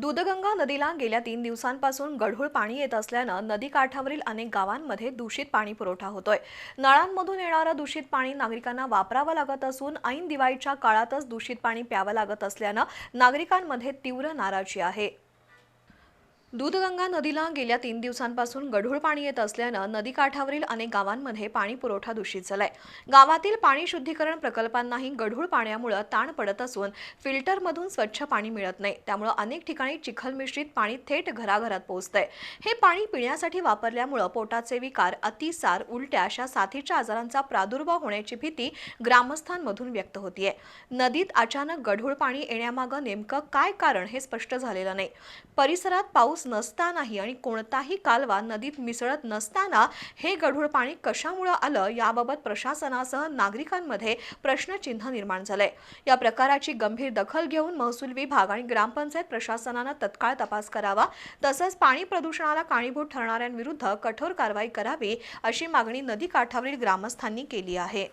दूधगंगा नदीला गेल्या तीन दिवसांपासून गढूळ पाणी येत असल्यानं नदी काठावरील अनेक गावांमध्ये दूषित पाणी पुरवठा होतोय. नळांमधून येणारं दूषित पाणी नागरिकांना वापरावं लागत असून ऐन दिवाळीच्या काळातच दूषित पाणी प्यावं लागत असल्यानं नागरिकांमध्ये तीव्र नाराजी आहे. दूधगंगा नदीला गेल्या तीन दिवसांपासून गढूळ पाणी येत असल्यानं नदीकाठावरील अनेक गावांमध्ये पाणी पुरवठा दूषित झालाय. गावातील पाणी शुद्धीकरण प्रकल्पांनाही गढूळ पाण्यामुळे ताण पडत असून फिल्टरमधून स्वच्छ पाणी मिळत नाही. त्यामुळे अनेक ठिकाणी चिखल मिश्रित पाणी थेट घराघरात पोहोचतंय. हे पाणी पिण्यासाठी वापरल्यामुळे पोटाचे विकार अतिसार उलट्या अशा साथीच्या आजारांचा प्रादुर्भाव होण्याची भीती ग्रामस्थांमधून व्यक्त होतीये. नदीत अचानक गढूळ पाणी येण्यामागं नेमकं काय कारण हे स्पष्ट झालेलं नाही. परिसरात पाऊस पाऊस नसतानाही आणि कोणताही कालवा नदीत मिसळत नसताना हे गढूळ पाणी कशामुळं आलं याबाबत प्रशासनासह नागरिकांमध्ये प्रश्नचिन्ह निर्माण झालंय. या प्रकाराची गंभीर दखल घेऊन महसूल विभाग आणि ग्रामपंचायत प्रशासनानं तत्काळ तपास करावा तसंच पाणी प्रदूषणाला कारणीभूत ठरणाऱ्यांविरुद्ध कठोर कारवाई करावी अशी मागणी नदी काठावरील ग्रामस्थांनी केली आहे.